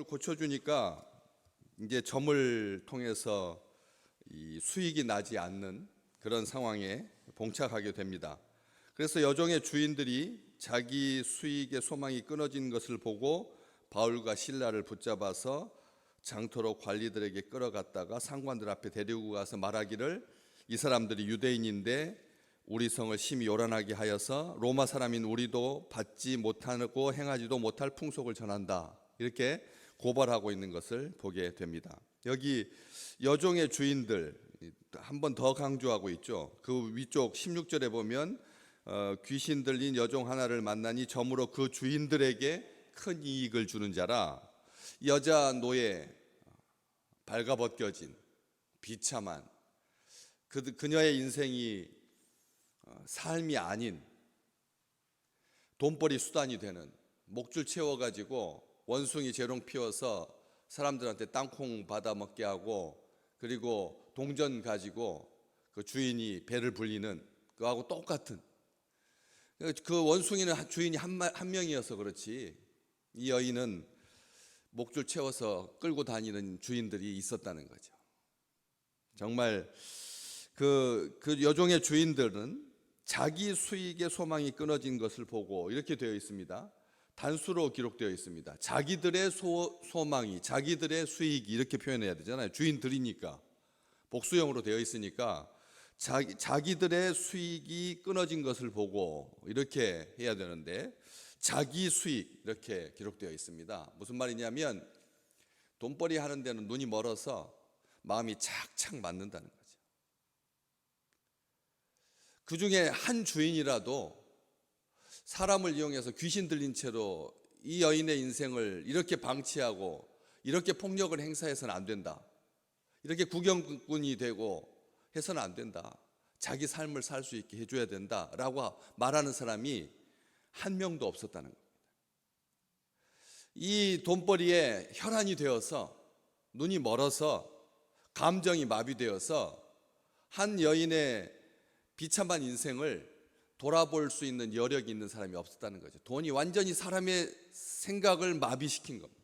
점을 고쳐주니까 이제 점을 통해서 이 수익이 나지 않는 그런 상황에 봉착하게 됩니다. 그래서 여종의 주인들이 자기 수익의 소망이 끊어진 것을 보고 바울과 신라를 붙잡아서 장터로 관리들에게 끌어갔다가 상관들 앞에 데리고 가서 말하기를 이 사람들이 유대인인데 우리 성을 심히 요란하게 하여서 로마 사람인 우리도 받지 못하고 행하지도 못할 풍속을 전한다. 이렇게 고발하고 있는 것을 보게 됩니다. 여기 여종의 주인들 한 번 더 강조하고 있죠. 그 위쪽 16절에 보면 어, 귀신 들린 여종 하나를 만나니 점으로 그 주인들에게 큰 이익을 주는 자라 여자 노예 발가벗겨진 비참한 그 그녀의 인생이 어, 삶이 아닌 돈벌이 수단이 되는 목줄 채워 가지고 원숭이 재롱 피워서 사람들한테 땅콩 받아 먹게 하고 그리고 동전 가지고 그 주인이 배를 불리는 그하고 똑같은 그 원숭이는 한- 주인이 한 명이어서 그렇지 이 여인은 목줄 채워서 끌고 다니는 주인들이 있었다는 거죠. 정말 그, 그 여종의 주인들은 자기 수익의 소망이 끊어진 것을 보고 이렇게 되어 있습니다. 단수로 기록되어 있습니다. 자기들의 소, 소망이, 자기들의 수익이 이렇게 표현해야 되잖아요. 주인들이니까. 복수형으로 되어 있으니까 자기, 자기들의 수익이 끊어진 것을 보고 이렇게 해야 되는데 자기 수익 이렇게 기록되어 있습니다. 무슨 말이냐면 돈벌이 하는 데는 눈이 멀어서 마음이 착착 맞는다는 거죠. 그 중에 한 주인이라도 사람을 이용해서 귀신 들린 채로 이 여인의 인생을 이렇게 방치하고 이렇게 폭력을 행사해서는 안 된다. 이렇게 구경꾼이 되고 해서는 안 된다. 자기 삶을 살 수 있게 해줘야 된다 라고 말하는 사람이 한 명도 없었다는 겁니다. 이 돈벌이에 혈안이 되어서 눈이 멀어서 감정이 마비되어서 한 여인의 비참한 인생을 돌아볼 수 있는 여력이 있는 사람이 없었다는 거죠. 돈이 완전히 사람의 생각을 마비시킨 겁니다.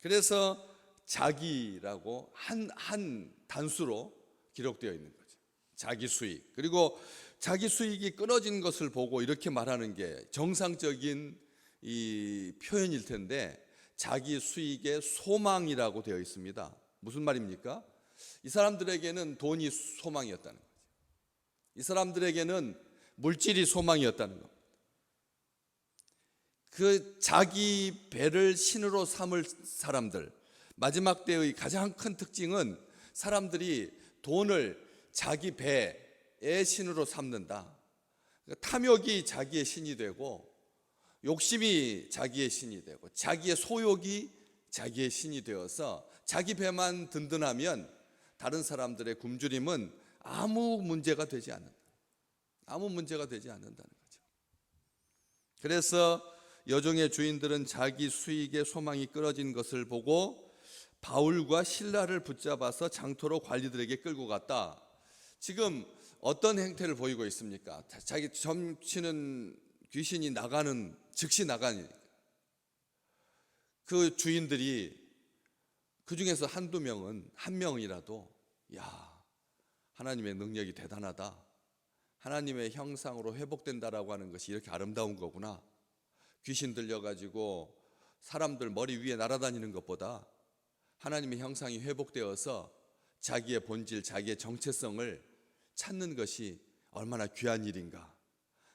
그래서 자기라고 한, 한 단수로 기록되어 있는 거죠. 자기 수익. 그리고 자기 수익이 끊어진 것을 보고 이렇게 말하는 게 정상적인 이 표현일 텐데 자기 수익의 소망이라고 되어 있습니다. 무슨 말입니까? 이 사람들에게는 돈이 소망이었다는 거죠. 이 사람들에게는 물질이 소망이었다는 겁니다. 그 자기 배를 신으로 삼을 사람들 마지막 때의 가장 큰 특징은 사람들이 돈을 자기 배의 신으로 삼는다. 그러니까 탐욕이 자기의 신이 되고 욕심이 자기의 신이 되고 자기의 소욕이 자기의 신이 되어서 자기 배만 든든하면 다른 사람들의 굶주림은 아무 문제가 되지 않는다. 아무 문제가 되지 않는다는 거죠. 그래서 여종의 주인들은 자기 수익의 소망이 끊어진 것을 보고 바울과 신라를 붙잡아서 장터로 관리들에게 끌고 갔다. 지금 어떤 행태를 보이고 있습니까? 자기 점치는 귀신이 나가는 즉시 나가니 그 주인들이 그 중에서 한두 명은 한 명이라도 야 하나님의 능력이 대단하다. 하나님의 형상으로 회복된다라고 하는 것이 이렇게 아름다운 거구나. 귀신 들려가지고 사람들 머리 위에 날아다니는 것보다 하나님의 형상이 회복되어서 자기의 본질, 자기의 정체성을 찾는 것이 얼마나 귀한 일인가.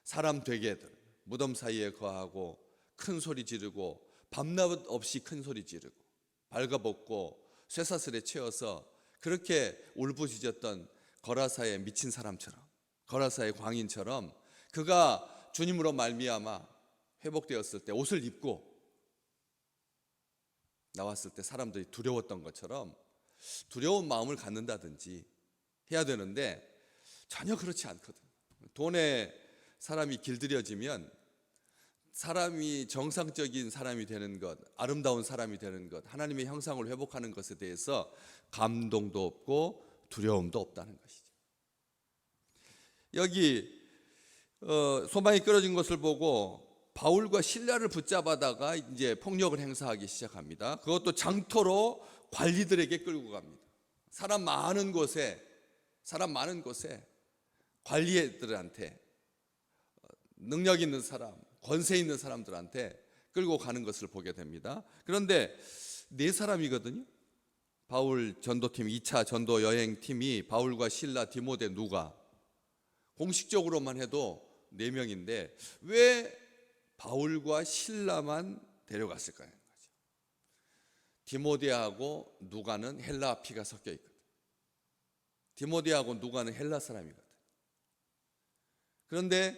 사람 되게들 무덤 사이에 거하고 큰 소리 지르고 밤낮 없이 큰 소리 지르고 발가벗고 쇠사슬에 채워서 그렇게 울부짖었던 거라사의 미친 사람처럼 거라사의 광인처럼 그가 주님으로 말미암아 회복되었을 때 옷을 입고 나왔을 때 사람들이 두려웠던 것처럼 두려운 마음을 갖는다든지 해야 되는데 전혀 그렇지 않거든. 돈에 사람이 길들여지면 사람이 정상적인 사람이 되는 것, 아름다운 사람이 되는 것, 하나님의 형상을 회복하는 것에 대해서 감동도 없고 두려움도 없다는 것이죠. 여기 어, 소망이 끊어진 것을 보고 바울과 신라를 붙잡아다가 이제 폭력을 행사하기 시작합니다. 그것도 장터로 관리들에게 끌고 갑니다. 사람 많은 곳에 사람 많은 곳에 관리들한테 어, 능력 있는 사람, 권세 있는 사람들한테 끌고 가는 것을 보게 됩니다. 그런데 네 사람이거든요. 바울 전도팀 2차 전도 여행 팀이 바울과 신라 디모데 누가 공식적으로만 해도 네 명인데 왜 바울과 신라만 데려갔을까요? 디모데하고 누가는 헬라 피가 섞여 있거든. 디모데하고 누가는 헬라 사람이거든. 그런데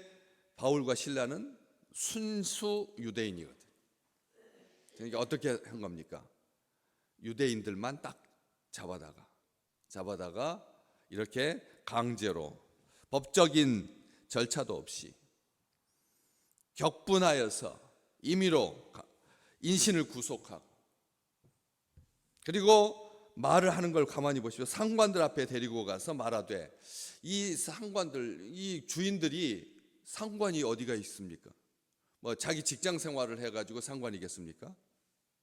바울과 신라는 순수 유대인이거든. 그러니까 어떻게 한 겁니까? 유대인들만 딱 잡아다가 잡아다가 이렇게 강제로 법적인 절차도 없이 격분하여서 임의로 인신을 구속하고 그리고 말을 하는 걸 가만히 보시면 상관들 앞에 데리고 가서 말하되 이 상관들 이 주인들이 상관이 어디가 있습니까? 뭐 자기 직장 생활을 해가지고 상관이겠습니까?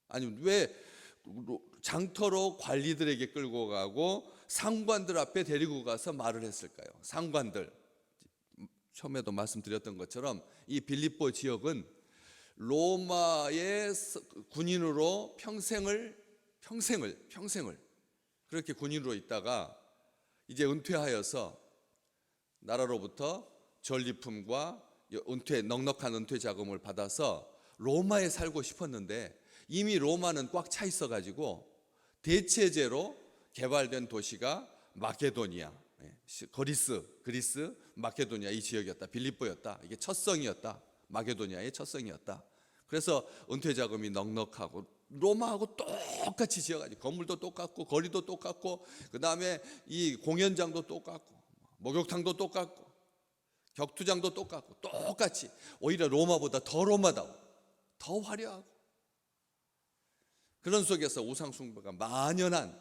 아니면 왜 장터로 관리들에게 끌고 가고 상관들 앞에 데리고 가서 말을 했을까요? 상관들 처음에도 말씀드렸던 것처럼 이 빌립보 지역은 로마의 군인으로 평생을 평생을 평생을 그렇게 군인으로 있다가 이제 은퇴하여서 나라로부터 전리품과 은퇴 넉넉한 은퇴 자금을 받아서 로마에 살고 싶었는데 이미 로마는 꽉 차 있어 가지고 대체제로 개발된 도시가 마케도니아, 예, 그리스, 그리스, 마케도니아 이 지역이었다. 빌립보였다. 이게 첫 성이었다. 마케도니아의 첫 성이었다. 그래서 은퇴 자금이 넉넉하고 로마하고 똑같이 지어가지고 건물도 똑같고 거리도 똑같고 그 다음에 이 공연장도 똑같고 목욕탕도 똑같고 격투장도 똑같고 똑같이 오히려 로마보다 더 로마다워 더 화려하고 그런 속에서 우상숭배가 만연한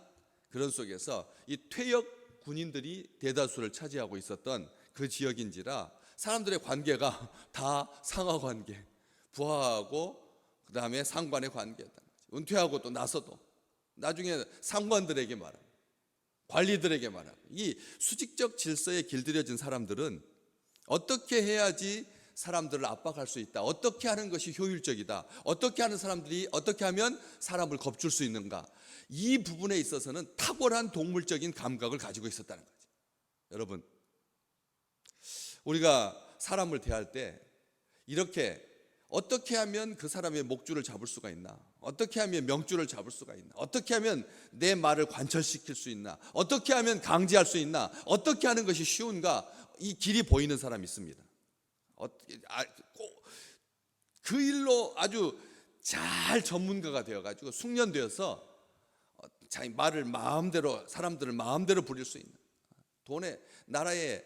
그런 속에서 이 퇴역 군인들이 대다수를 차지하고 있었던 그 지역인지라 사람들의 관계가 다 상하 관계, 부하하고 그 다음에 상관의 관계였다. 은퇴하고 또 나서도 나중에 상관들에게 말하고 관리들에게 말하고 이 수직적 질서에 길들여진 사람들은 어떻게 해야지 사람들을 압박할 수 있다. 어떻게 하는 것이 효율적이다. 어떻게 하는 사람들이 어떻게 하면 사람을 겁줄 수 있는가. 이 부분에 있어서는 탁월한 동물적인 감각을 가지고 있었다는 거죠. 여러분, 우리가 사람을 대할 때 이렇게 어떻게 하면 그 사람의 목줄을 잡을 수가 있나? 어떻게 하면 명줄을 잡을 수가 있나? 어떻게 하면 내 말을 관철시킬 수 있나? 어떻게 하면 강제할 수 있나? 어떻게 하는 것이 쉬운가? 이 길이 보이는 사람이 있습니다. 아, 그 일로 아주 잘 전문가가 되어가지고 숙련되어서 어, 자기 말을 마음대로 사람들을 마음대로 부릴 수 있는 돈에 나라에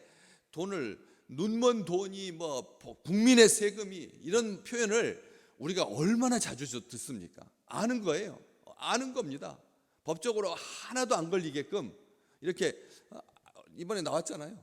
돈을 눈먼 돈이 뭐 국민의 세금이 이런 표현을 우리가 얼마나 자주 듣습니까? 아는 거예요. 아는 겁니다. 법적으로 하나도 안 걸리게끔 이렇게 아, 이번에 나왔잖아요.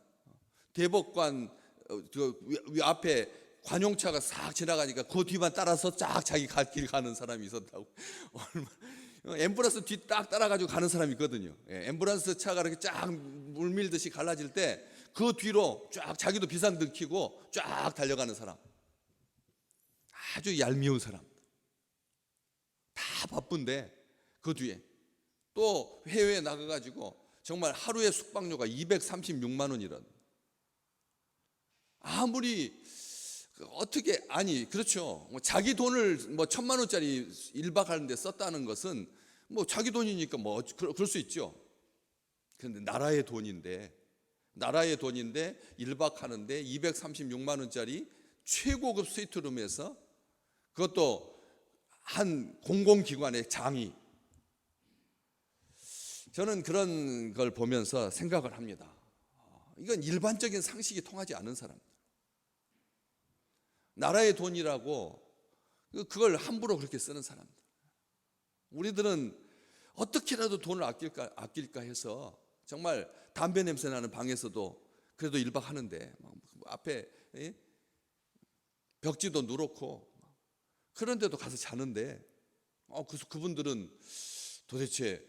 대법관 어, 그 앞에 관용차가 싹 지나가니까 그 뒤만 따라서 쫙 자기 갈 길 가는 사람이 있었다고. 어, 엠브란스 뒤 딱 따라가지고 가는 사람이 있거든요. 예, 엠브란스 차가 이렇게 쫙 물밀듯이 갈라질 때 그 뒤로 쫙 자기도 비상등 켜고 쫙 달려가는 사람. 아주 얄미운 사람. 다 바쁜데 그 뒤에 또 해외에 나가가지고 정말 하루에 숙박료가 236만 원이런. 아무리 어떻게 아니 그렇죠. 뭐 자기 돈을 뭐 천만 원짜리 1박 하는데 썼다는 것은 뭐 자기 돈이니까 뭐 그럴 수 있죠. 그런데 나라의 돈인데 나라의 돈인데 1박 하는데 236만 원짜리 최고급 스위트룸에서 그것도 한 공공기관의 장이 저는 그런 걸 보면서 생각을 합니다. 이건 일반적인 상식이 통하지 않은 사람들. 나라의 돈이라고 그걸 함부로 그렇게 쓰는 사람들. 우리들은 어떻게라도 돈을 아낄까 아낄까 해서 정말 담배 냄새 나는 방에서도 그래도 일박 하는데 앞에 벽지도 누렇고 그런데도 가서 자는데 어 그래서 그분들은 도대체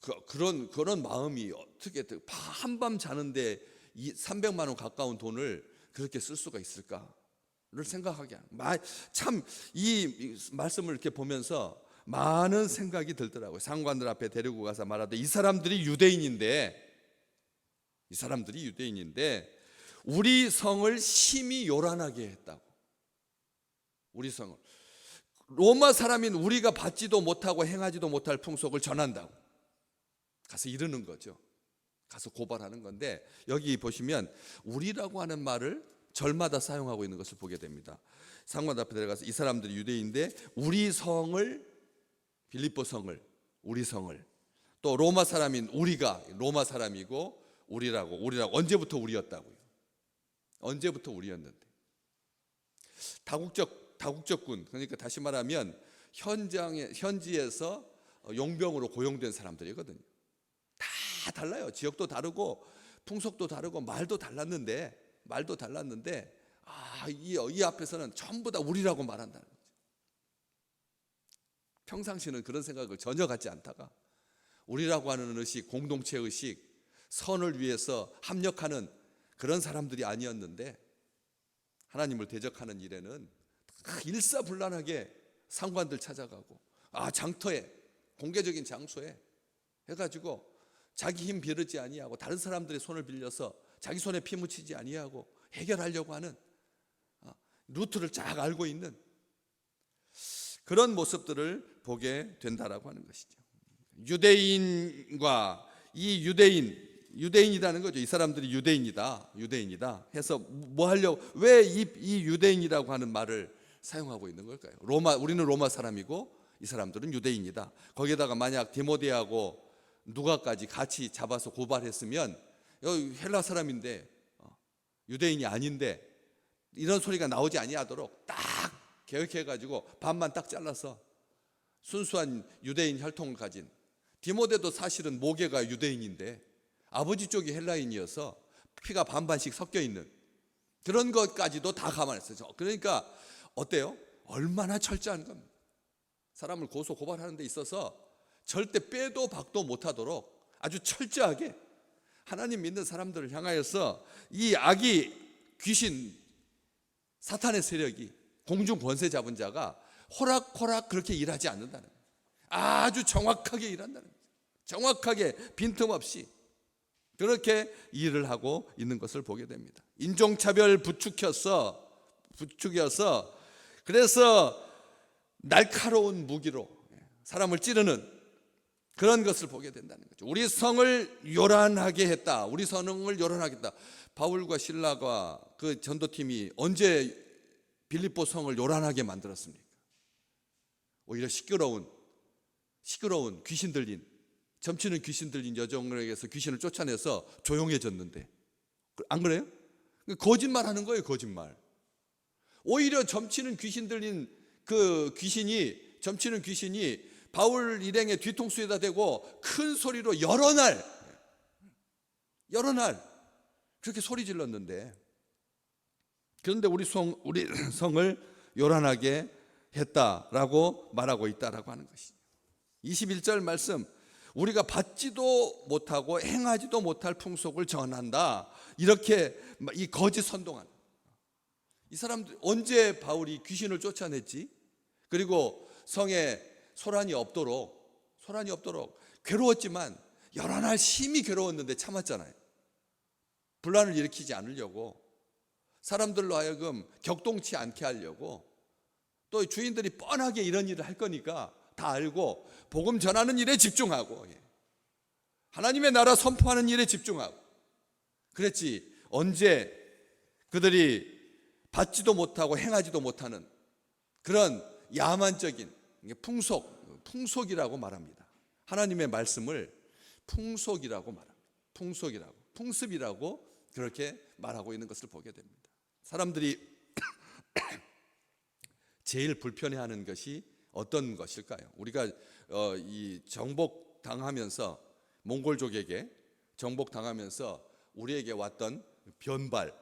그, 그런 그런 마음이 어떻게 한밤 자는데 이 300만 원 가까운 돈을 그렇게 쓸 수가 있을까 를 생각하게 참 이 말씀을 이렇게 보면서 많은 생각이 들더라고요. 상관들 앞에 데리고 가서 말하되 이 사람들이 유대인인데 이 사람들이 유대인인데 우리 성을 심히 요란하게 했다고. 우리 성을 로마 사람인 우리가 받지도 못하고 행하지도 못할 풍속을 전한다고. 가서 이르는 거죠. 가서 고발하는 건데 여기 보시면 우리라고 하는 말을 절마다 사용하고 있는 것을 보게 됩니다. 상관 앞에 들어가서 이 사람들이 유대인데 우리 성을 빌립보 성을 우리 성을 또 로마 사람인 우리가 로마 사람이고 우리라고 우리라고 언제부터 우리였다고요? 언제부터 우리였는데 다국적 다국적군 그러니까 다시 말하면 현장에 현지에서 용병으로 고용된 사람들이거든요. 다 달라요. 지역도 다르고 풍속도 다르고 말도 달랐는데 말도 달랐는데 아 이 이 앞에서는 전부 다 우리라고 말한다는 거죠. 평상시는 그런 생각을 전혀 갖지 않다가 우리라고 하는 의식, 공동체 의식, 선을 위해서 합력하는 그런 사람들이 아니었는데 하나님을 대적하는 일에는 일사불란하게 상관들 찾아가고 아 장터에 공개적인 장소에 해가지고 자기 힘 비르지 아니하고 다른 사람들의 손을 빌려서 자기 손에 피 묻히지 아니하고 해결하려고 하는 아, 루트를 쫙 알고 있는 그런 모습들을 보게 된다라고 하는 것이죠. 유대인과 이 유대인 유대인이라는 거죠. 이 사람들이 유대인이다, 유대인이다 해서 뭐 하려고 왜이 이 유대인이라고 하는 말을 사용하고 있는 걸까요? 로마 우리는 로마 사람이고 이 사람들은 유대인이다. 거기에다가 만약 디모데하고 누가까지 같이 잡아서 고발했으면 헬라 사람인데 어, 유대인이 아닌데 이런 소리가 나오지 아니하도록 딱 계획해 가지고 반만 딱 잘라서 순수한 유대인 혈통을 가진 디모데도 사실은 모계가 유대인인데 아버지 쪽이 헬라인이어서 피가 반반씩 섞여 있는 그런 것까지도 다 감안했어요. 그러니까 어때요? 얼마나 철저한 겁니다. 사람을 고소 고발하는 데 있어서 절대 빼도 박도 못하도록 아주 철저하게 하나님 믿는 사람들을 향하여서 이 악이 귀신 사탄의 세력이 공중 권세 잡은 자가 호락호락 그렇게 일하지 않는다는. 아주 정확하게 일한다는. 정확하게 빈틈없이 그렇게 일을 하고 있는 것을 보게 됩니다. 인종차별 부추겨서 부추겨서 그래서 날카로운 무기로 사람을 찌르는 그런 것을 보게 된다는 거죠. 우리 성을 요란하게 했다. 우리 성을 요란하게 했다. 바울과 신라가 그 전도팀이 언제 빌립보 성을 요란하게 만들었습니까? 오히려 시끄러운 시끄러운 귀신 들린 점치는 귀신 들린 여종에게서 귀신을 쫓아내서 조용해졌는데 안 그래요? 거짓말 하는 거예요, 거짓말. 오히려 점치는 귀신 들린 그 귀신이 점치는 귀신이 바울 일행의 뒤통수에다 대고 큰 소리로 여러 날 여러 날 그렇게 소리 질렀는데 그런데 우리 성 우리 성을 요란하게 했다라고 말하고 있다라고 하는 것이죠. 21절 말씀 우리가 받지도 못하고 행하지도 못할 풍속을 전한다. 이렇게 이 거짓 선동한 이 사람들 언제 바울이 귀신을 쫓아냈지? 그리고 성에 소란이 없도록 소란이 없도록 괴로웠지만 날 심히 괴로웠는데 참았잖아요. 분란을 일으키지 않으려고 사람들로 하여금 격동치 않게 하려고 또 주인들이 뻔하게 이런 일을 할 거니까 다 알고 복음 전하는 일에 집중하고 예. 하나님의 나라 선포하는 일에 집중하고 그랬지 언제 그들이 받지도 못하고 행하지도 못하는 그런 야만적인 풍속 풍속이라고 말합니다. 하나님의 말씀을 풍속이라고 말합니다. 풍속이라고 풍습이라고 그렇게 말하고 있는 것을 보게 됩니다. 사람들이 제일 불편해하는 것이 어떤 것일까요? 우리가 어, 이 정복 당하면서 몽골족에게 정복 당하면서 우리에게 왔던 변발,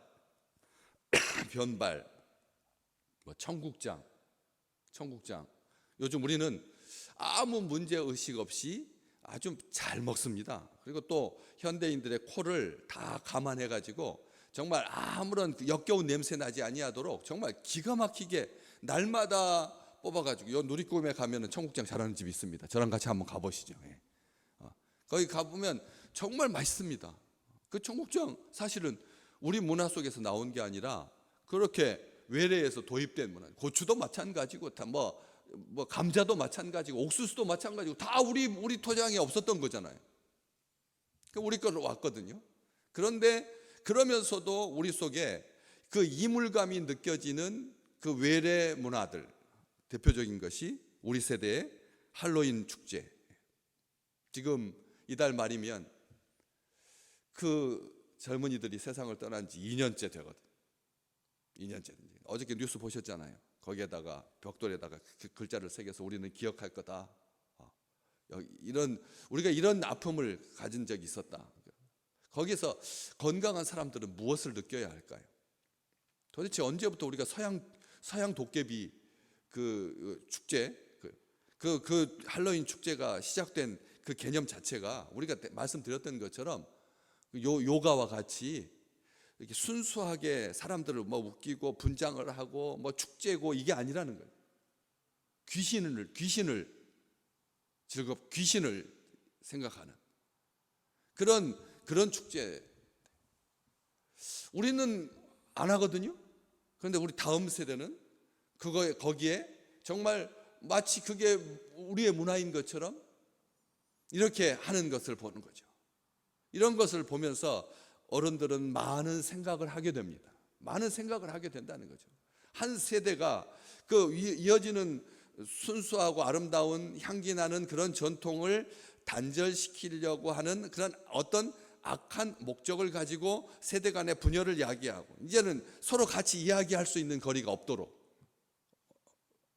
변발, 뭐 청국장, 청국장. 요즘 우리는 아무 문제 의식 없이 아주 잘 먹습니다. 그리고 또 현대인들의 코를 다 감안해 가지고 정말 아무런 그 역겨운 냄새 나지 아니하도록 정말 기가 막히게 날마다 뽑아 가지고 요 누리꿈에 가면은 청국장 잘하는 집이 있습니다. 저랑 같이 한번 가 보시죠. 예. 어, 거기 가 보면 정말 맛있습니다. 그 청국장 사실은 우리 문화 속에서 나온 게 아니라 그렇게 외래에서 도입된 문화. 고추도 마찬가지고 다뭐 뭐 감자도 마찬가지고 옥수수도 마찬가지고 다 우리 우리 토장에 없었던 거잖아요. 그 우리 거로 왔거든요. 그런데 그러면서도 우리 속에 그 이물감이 느껴지는 그 외래 문화들 대표적인 것이 우리 세대의 할로윈 축제. 지금 이달 말이면 그 젊은이들이 세상을 떠난 지 2년째 되거든. 2년째. 어저께 뉴스 보셨잖아요. 거기에다가 벽돌에다가 그 글자를 새겨서 우리는 기억할 거다. 어. 이런 우리가 이런 아픔을 가진 적이 있었다. 거기서 건강한 사람들은 무엇을 느껴야 할까요? 도대체 언제부터 우리가 서양 서양 도깨비 그 축제 그, 그, 그 할로윈 축제가 시작된 그 개념 자체가 우리가 말씀드렸던 것처럼 그 요, 요가와 같이 이렇게 순수하게 사람들을 뭐 웃기고 분장을 하고 뭐 축제고 이게 아니라는 거예요. 귀신을 귀신을 즐겁 귀신을 생각하는 그런 그런 축제. 우리는 안 하거든요. 그런데 우리 다음 세대는 그거에 거기에 정말 마치 그게 우리의 문화인 것처럼 이렇게 하는 것을 보는 거죠. 이런 것을 보면서 어른들은 많은 생각을 하게 됩니다. 많은 생각을 하게 된다는 거죠. 한 세대가 그 이어지는 순수하고 아름다운 향기 나는 그런 전통을 단절시키려고 하는 그런 어떤 악한 목적을 가지고 세대 간의 분열을 야기하고 이제는 서로 같이 이야기할 수 있는 거리가 없도록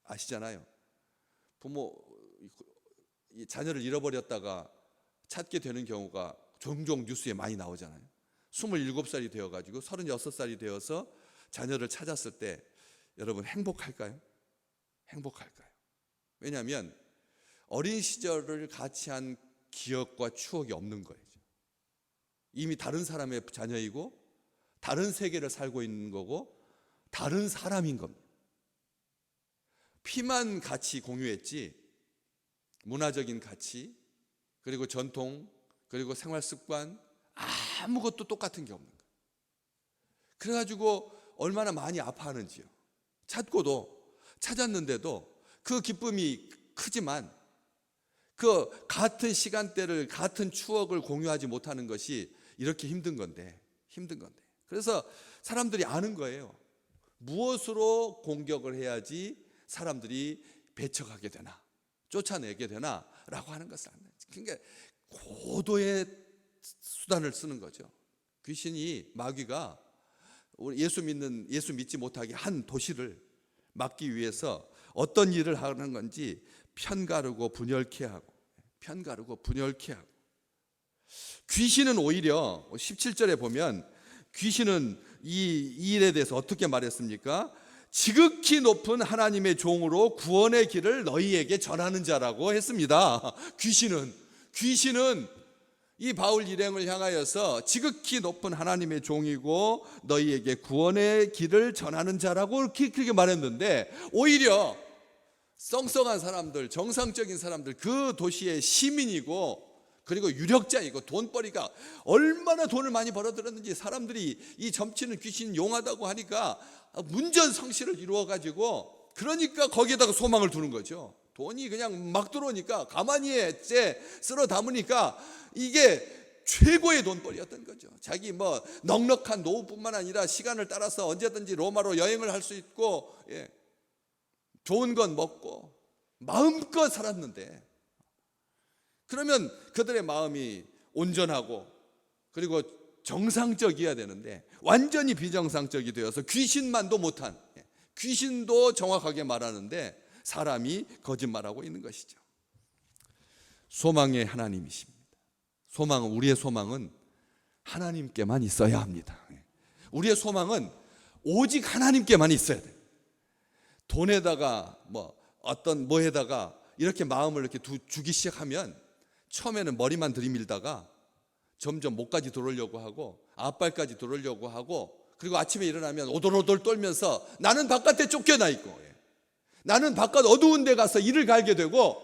아시잖아요. 부모 자녀를 잃어버렸다가 찾게 되는 경우가 종종 뉴스에 많이 나오잖아요. 27살이 되어 가지고 36살이 되어서 자녀를 찾았을 때 여러분 행복할까요? 행복할까요? 왜냐하면 어린 시절을 같이 한 기억과 추억이 없는 거예요. 이미 다른 사람의 자녀이고 다른 세계를 살고 있는 거고 다른 사람인 겁니다. 피만 같이 공유했지 문화적인 가치 그리고 전통 그리고 생활 습관 아무것도 똑같은 게 없는 거예요. 그래가지고 얼마나 많이 아파하는지요. 찾고도 찾았는데도 그 기쁨이 크지만 그 같은 시간대를 같은 추억을 공유하지 못하는 것이 이렇게 힘든 건데 힘든 건데 그래서 사람들이 아는 거예요. 무엇으로 공격을 해야지 사람들이 배척하게 되나 쫓아내게 되나라고 하는 것을 아는 그러니까 고도의 수단을 쓰는 거죠. 귀신이 마귀가 예수 믿는 예수 믿지 못하게 한 도시를 막기 위해서 어떤 일을 하는 건지 편가르고 분열케 하고 편가르고 분열케 하고 귀신은 오히려 17절에 보면 귀신은 이, 이 일에 대해서 어떻게 말했습니까? 지극히 높은 하나님의 종으로 구원의 길을 너희에게 전하는 자라고 했습니다. 귀신은 귀신은 이 바울 일행을 향하여서 지극히 높은 하나님의 종이고 너희에게 구원의 길을 전하는 자라고 그렇게, 그렇게 말했는데 오히려 썽썽한 사람들, 정상적인 사람들, 그 도시의 시민이고 그리고 유력자이고 돈벌이가 얼마나 돈을 많이 벌어들였는지 사람들이 이 점치는 귀신 용하다고 하니까 문전성시를 이루어 가지고 그러니까 거기에다가 소망을 두는 거죠. 돈이 그냥 막 들어오니까 가만히 째 쓸어 담으니까 이게 최고의 돈벌이였던 거죠. 자기 뭐 넉넉한 노후뿐만 아니라 시간을 따라서 언제든지 로마로 여행을 할 수 있고 예. 좋은 건 먹고 마음껏 살았는데 그러면 그들의 마음이 온전하고 그리고 정상적이어야 되는데 완전히 비정상적이 되어서 귀신만도 못한 예, 귀신도 정확하게 말하는데 사람이 거짓말하고 있는 것이죠. 소망의 하나님이십니다. 소망은 우리의 소망은 하나님께만 있어야 합니다. 예. 우리의 소망은 오직 하나님께만 있어야 돼. 돈에다가 뭐 어떤 뭐에다가 이렇게 마음을 이렇게 두, 주기 시작하면 처음에는 머리만 들이밀다가 점점 목까지 들어오려고 하고 앞발까지 들어오려고 하고 그리고 아침에 일어나면 오돌오돌 떨면서 나는 바깥에 쫓겨나 있고 예. 나는 바깥 어두운 데 가서 일을 갈게 되고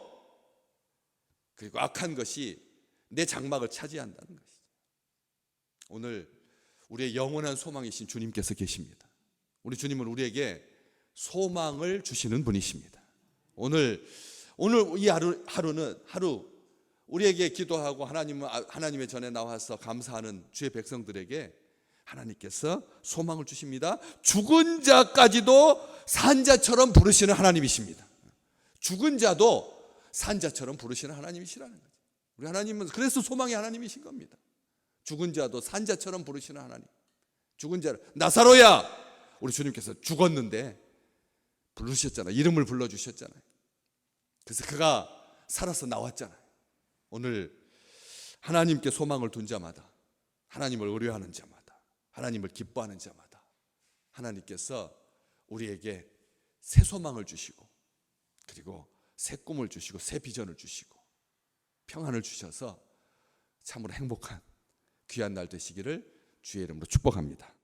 그리고 악한 것이 내 장막을 차지한다는 것이죠. 오늘 우리의 영원한 소망이신 주님께서 계십니다. 우리 주님은 우리에게 소망을 주시는 분이십니다. 오늘 오늘 이 하루 하루는 하루 우리에게 기도하고 하나님 하나님의 전에 나와서 감사하는 주의 백성들에게 하나님께서 소망을 주십니다. 죽은 자까지도 산 자처럼 부르시는 하나님이십니다. 죽은 자도 산 자처럼 부르시는 하나님이시라는 거죠. 우리 하나님은 그래서 소망의 하나님이신 겁니다. 죽은 자도 산 자처럼 부르시는 하나님. 죽은 자를 나사로야 우리 주님께서 죽었는데 부르셨잖아요. 이름을 불러 주셨잖아요. 그래서 그가 살아서 나왔잖아요. 오늘 하나님께 소망을 둔 자마다 하나님을 의뢰하는 자마다 하나님을 기뻐하는 자마다 하나님께서 우리에게 새 소망을 주시고 그리고 새 꿈을 주시고 새 비전을 주시고 평안을 주셔서 참으로 행복한 귀한 날 되시기를 주의 이름으로 축복합니다.